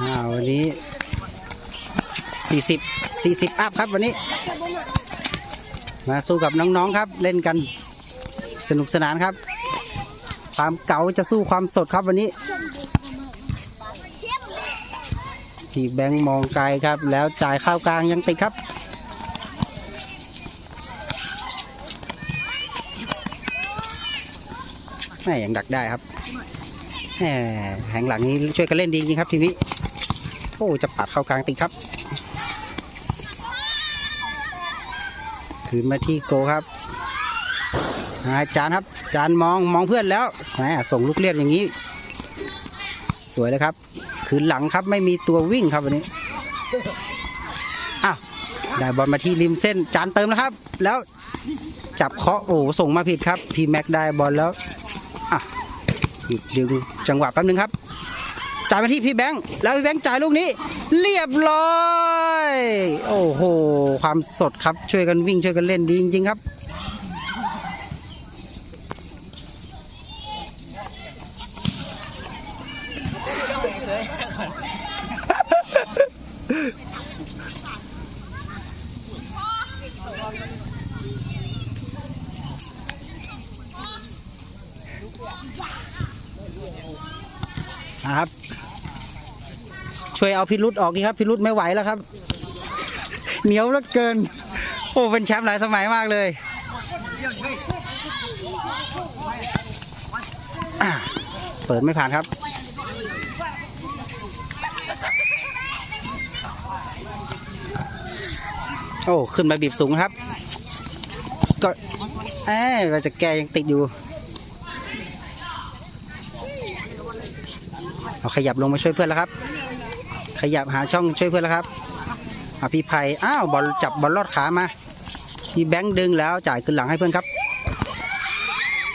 อ่าวันนี้สี่สิบสี่สิบอัพครับวันนี้ มาสู้กับน้องๆครับเล่นกันสนุกสนานครับ ความเก๋าจะสู้ความสดครับวันนี้ที่แบงค์มองไกลครับ แล้วจ่ายเข้ากลางยังติดครับแม่ยังดักได้ครับแหมแหงหลังนี้ช่วยกันเล่นดีจริงครับทีนี้ โอ้จะปัดเข้ากลางติดครับ คืนมาที่โกครับอาจารย์ครับอาจานมองมองเพื่อนแล้วแหมส่งลูกเลียดอย่างนี้ สวยเลยครับ คืนหลังครับไม่มีตัววิ่งครับวันนี้อ้าวได้บอลมาที่ริมเส้นจานเติมแล้วครับ แล้วจับเคาะโอ้ส่งมาผิดครับ พี่แม็กได้บอลแล้วอะหยุดดึงจังหวะแป๊บนึงครับ จ่ายมาที่พี่แบงค์แล้วพี่แบงค์จ่ายลูกนี้ เรียบร้อยโอ้โหความสดครับช่วยกันวิ่งช่วยกันเล่นดีจริงๆครับ นะครับ ช่วยเอาพิรุษออกดีครับ พิรุษไม่ไหวแล้วครับ เหนียวเหลือเกิน โอ้เป็นแชมป์หลายสมัยมากเลยเปิดไม่ผ่านครับโอ้ ขึ้นมาบีบสูงครับ ก็เอ้เราจะแกยังติดอยู่ เอาขยับลงมาช่วยเพื่อนแล้วครับ ขยับหาช่องช่วยเพื่อนแล้วครับอะพี่ไผ่อ้าวบอลจับบอลลอดขามาพี่แบงค์ดึงแล้วจ่ายขึ้นหลังให้เพื่อนครับ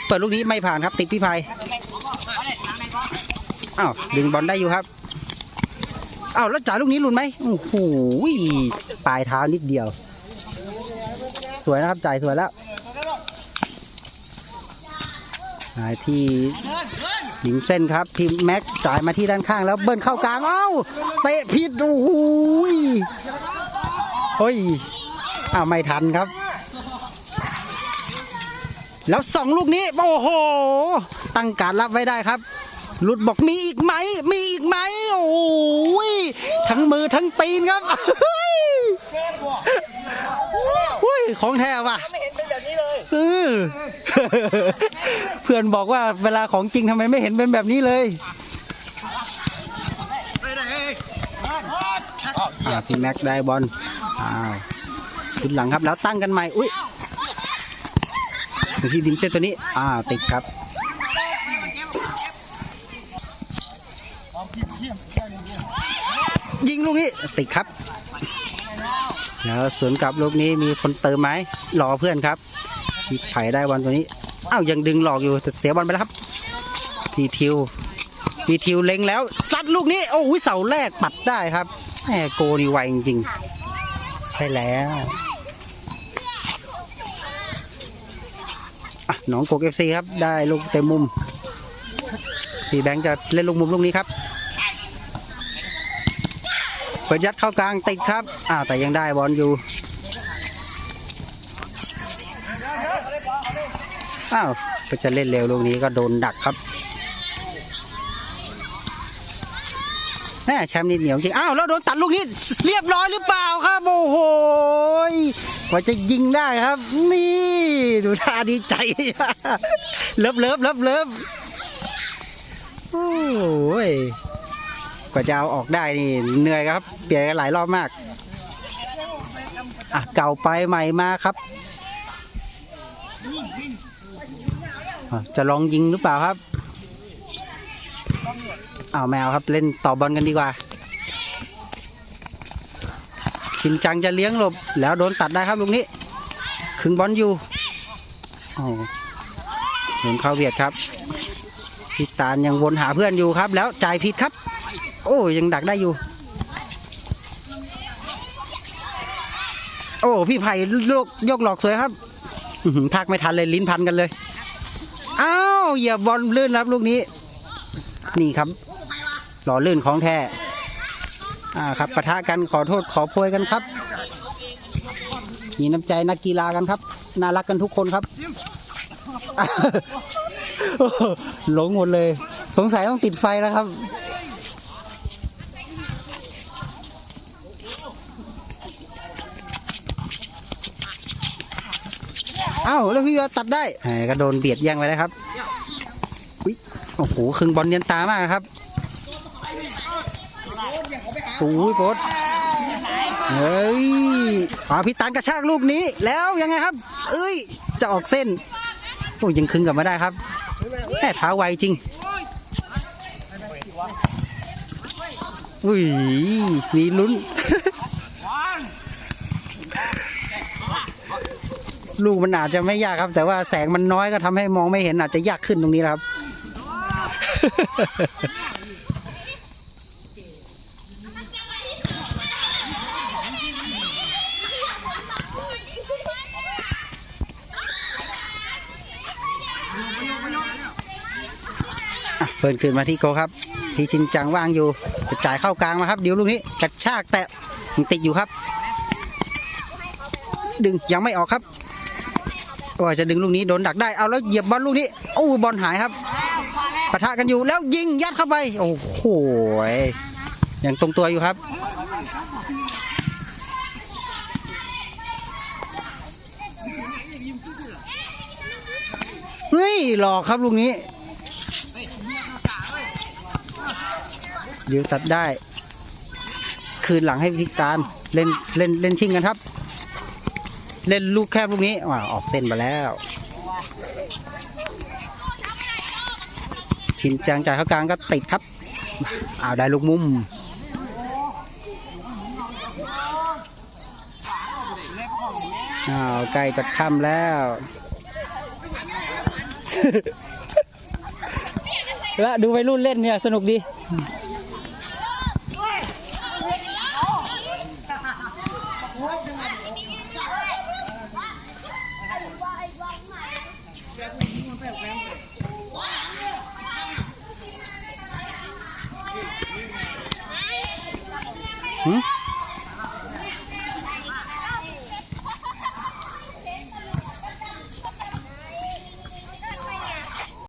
เปิดลูกนี้ไม่ผ่านครับติดพี่ไผ่อ้าวดึงบอลได้อยู่ครับอ้าวแล้วจ่ายลูกนี้หลุดไหมโอ้โหปลายเท้านิดเดียว สวยนะครับจ่ายสวยแล้วที่ หญิงเส้นครับพิมพ์แม็กจ่ายมาที่ด้านข้างแล้วเบิ้ลเข้ากลางเอ้าเตะผิดโอ้โหยเฮ้ยอ้าวไม่ทันครับ แล้วสองลูกนี้โอ้โห ตั้งการรับไว้ได้ครับหลุดบอกมีอีกไหม มีอีกไหมโอ้ยทั้งมือทั้งตีนครับเฮ้ยเฮ้ยของแท้ว่ะไม่เห็นเป็นแบบนี้เลย ออเพื่อนบอกว่าเวลาของจริงทำไมไม่เห็นเป็นแบบนี้เลยอ่าพี่แม็กได้บอลอ้าวชุดหลังครับแล้วตั้งกันใหม่ อุ้ยไปที่ดินเส้นตัวนี้ อ่า ติดครับยิงลูกนี้ติดครับ แล้วสวนกลับลูกนี้มีคนเติมไหมรอเพื่อนครับ พี่ไผ่ได้บอลตัวนี้อ้าวยังดึงหลอกอยู่แต่เสียบอลไปแล้วครับพี่ทิวพี่ทิวเล็งแล้วซัดลูกนี้โอ้ยเสาแรกปัดได้ครับแหมโกนี่ไวจริงๆใช่แล้วหน้องโกกเอฟซีครับได้ลูกเต็มมุมพี่แบงค์จะเล่นลูกมุมลูกนี้ครับเปิดยัดเข้ากลางติดครับอ้าวแต่ยังได้บอลอยู่ อ้าวก็จะเล่นเร็วลูกนี้ก็โดนดักครับแน่แชมป์นี่เหนียวจริง อ้าว แล้วโดนตัดลูกนี้เรียบร้อยหรือเปล่าครับ โอ้โหกว่าจะยิงได้ครับ นี่ ดูท่าดีใจ เลิฟเลิฟเลิฟเลิฟโอ้ยกว่าจะเอาออกได้นี่เหนื่อยครับ เปลี่ยนกันหลายรอบมาก อะ เก่าไปใหม่มาครับ จะลองยิงหรือเปล่าครับเอาแมวครับเล่นต่อบอลกันดีกว่า ชินจังจะเลี้ยงหลบแล้วโดนตัดได้ครับลูกนี้ครึ่งบอลอยู่โอ้หนุนเข้าเวียดครับพี่ตาลยังวนหาเพื่อนอยู่ครับ แล้วจ่ายผิดครับ โอ้ยังดักได้อยู่ โอ้พี่ไผ่โยกหลอกสวยครับพากไม่ทันเลยลิ้นพันกันเลย เหยียบบอลลื่นครับลูกนี้ นี่ครับหล่อลื่นของแท้อ่าครับปะทะกันขอโทษขอโพยกันครับมีน้ำใจนักกีฬากันครับ น่ารักกันทุกคนครับหลงหมดเลย สงสัยต้องติดไฟแล้วครับเอ้าแล้วพี่ก็ตัดได้ก็โดนเบียดแย่งไปแล้วครับ โอ้โหครึ่งบอลเนียนตามากนะครับโอ้ยโป๊ดเฮ้ยขวาพิตานกระชากลูกนี้ แล้วยังไงครับ เอ้ย จะออกเส้นโอ้ยยังคึงกลับมาได้ครับแม่เท้าไวจริงอุ้ยมีลุ้น ลูกมันอาจจะไม่ยากครับ แต่ว่าแสงมันน้อยก็ทำให้มองไม่เห็นอาจจะยากขึ้นตรงนี้ครับ เปิดคืนมาที่โกครับ พี่ชินจังว่างอยู่จะจ่ายเข้ากลางมาครับเดี๋ยวลูกนี้กระชากแต่ยังติดอยู่ครับ ดึงยังไม่ออกครับโอ้ยจะดึงลูกนี้โดนดักได้เอาแล้วเหยียบบอลลูกนี้โอ้บอลหายครับ ปะทะกันอยู่แล้วยิงยัดเข้าไป โอ้โหยังตรงตัวอยู่ครับ เฮ้ย หลอกครับลูกนี้เดี๋ยวตัดได้ คืนหลังให้พิการเล่นเล่นเล่นชิงกันครับ เล่นลูกแคบลูกนี้อ่าออกเส้นมาแล้ว ชินจางจ่ายเข้ากลางก็ติดครับอ้าวได้ลูกมุมอ้าวใกล้จะค่ำแล้วแล้วดูวัยรุ่นเล่นเนี่ยสนุกดี หืม